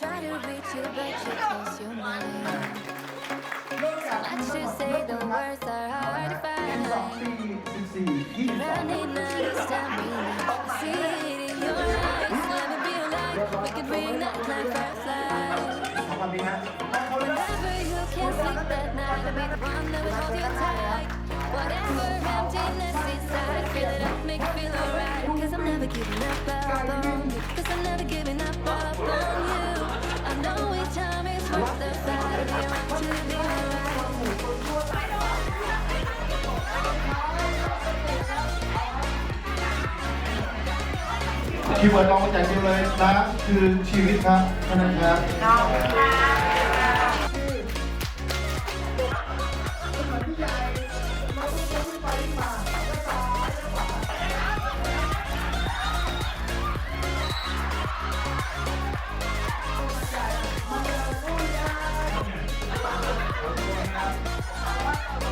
try to reach you, but you close your mind. So much to say, the words are hard to find. Running out of stamina, see it in your eyes. Let me be alive, we can bring that life firefly. Whenever you can't sleep at night, I'll be the one that will hold you tight. Whatever emptiness inside, fill it up, make it feel alright. Cause I'm never giving up, up on you. Cause I'm never giving up, up on you. คีย์เวิร์ดลองมาจากคิวเลยนะคือชีวิตครับนั่นั้นครับ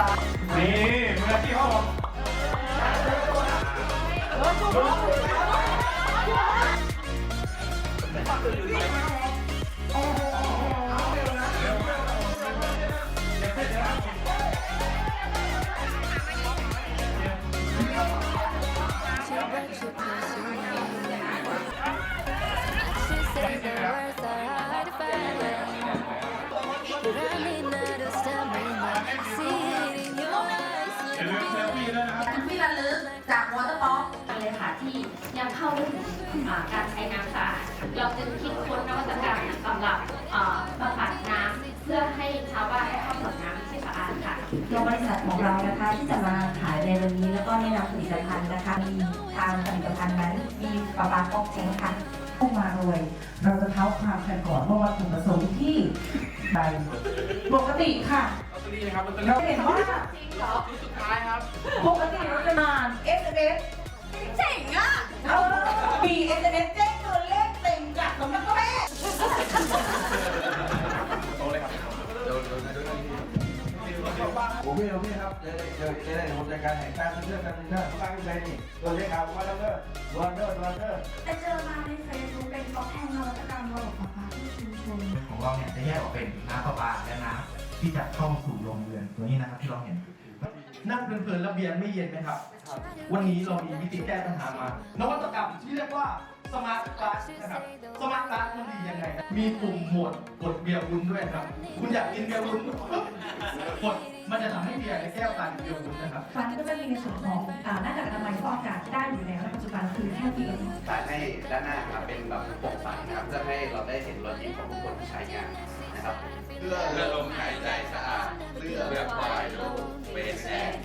ตามนี่เมื่ออาชีพ อย่า Let ลื me ม be เซลฟี่ด้วยนะครับเป็นที่ระลึกจากวอเตอร์บ็อกเลยค่ะที่ยังเข้าไม่ถึงอ่าการใช้น้ำสะอาดเราจึงคิดค้นนวัตกรรมสำหรับอ่าบำบัดน้ำเพื่อให้ชาวบ้านได้เข้าถึงน้ำที่สะอาดค่ะ ตัวบริษัทของเรานะคะที่จะมาขายในวันนี้แล้วก็แนะนำผลิตภัณฑ์นะคะ มีทางผลิตภัณฑ์นั้น มีปลาปลาฟอกเชงค่ะเข้ามารวย เราจะเท้าความกันก่อนว่าวัตถุประสงค์ที่ใดปกติค่ะ เราเห็นว่าปกติเราจะอ่าน S S เจ๋งอะเอามี S S แจ้งตัวเลขเต็มจากสำนักแม่โอเคโอเคครับเดี๋ยวเดี๋ยวเดี๋ยวผมจัดการแห่งการเลือกการเลือกตั้งใจนี่ตัวเลขข่าวว่าแล้วก็วันเดอร์วันเดอร์ไปเจอมาในเฟซบุ๊กเป็นบล็อกแห่งนวัตกรรมระบบประปาที่ชุมชนของเราเนี่ยจะแยกออกเป็นน้ำประปาและน้ำ ที่จะเข้าสู่โรงเรือนตัวนี้นะครับที่เราเห็น นั่งเพลินๆแล้วเบียร์ไม่เย็นไหมครับ วันนี้เรามีวิธีแก้ปัญหามานวัตกรรมที่เรียกว่าสมาร์ทการ์ดนะครับ สมาร์ทการ์ดมันดียังไง มีปุ่มโหมดกดเบียร์วุ้นด้วยครับ คุณอยากกินเบียร์วุ้นปุ๊บกดมันจะทำให้เบียร์ในแก้วกลายเป็นเบียร์วุ้นนะครับมันก็จะมีในส่วนของอ่าหน้ากากอนามัยฟอกอากาศที่ได้อยู่แล้วในปัจจุบันคือแค่ปีละสายให้ด้านหน้าครับเป็นแบบโปร่งใสนะครับเพื่อให้เราได้เห็นรอยยิ้มของทุกคนที่ใช้งาน นะครับเพื่อเลือดลมหายใจสะอาดเลือดเลือดปล่อยลมเวสแอร์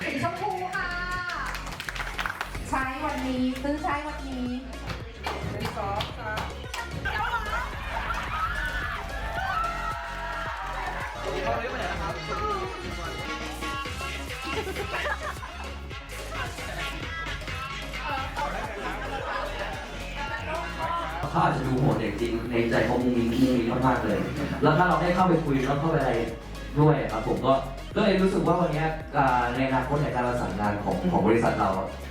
สีชมพูค่ะ ใช้วันนี้ซื้อใช้วันนี้เขาอาอาจจะดูโหดแต่จริงในใจเขามุงมิงมุงมิงมากๆเลย แล้วถ้าเราได้เข้าไปคุยแล้วเข้าไปอะไรด้วยครับผมก็ก็เลยรู้สึกว่าวันนี้ในอนาคตในการประสานงานของของบริษัทเรา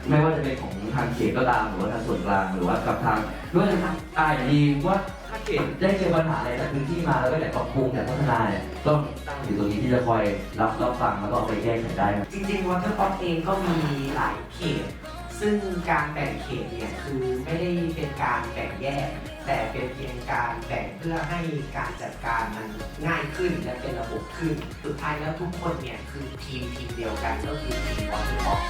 ไม่ว่าจะเป็นของทางเขตก็ตามหรือว่าทางส่วนกลางหรือว่ากับทางด้วยทางอ่าอย่างดีว่าถ้าเขตได้เจอปัญหาอะไรจากพื้นที่มาแล้วก็อยากปรับปรุงอยากพัฒนาเนี่ยต้องตั้งอยู่ตรงนี้ที่จะคอยรับรับฟังแล้วก็เอาไปแก้ไขได้ จริงๆ Waterport เองก็มีหลายเขต ซึ่งการแบ่งเขตเนี่ยคือไม่ได้เป็นการแบ่งแยก แต่เป็นเพียงการแบ่งเพื่อให้การจัดการมันง่ายขึ้นและเป็นระบบขึ้น สุดท้ายแล้วทุกคนเนี่ยคือทีมทีมเดียวกันก็คือทีมวอลที่บอล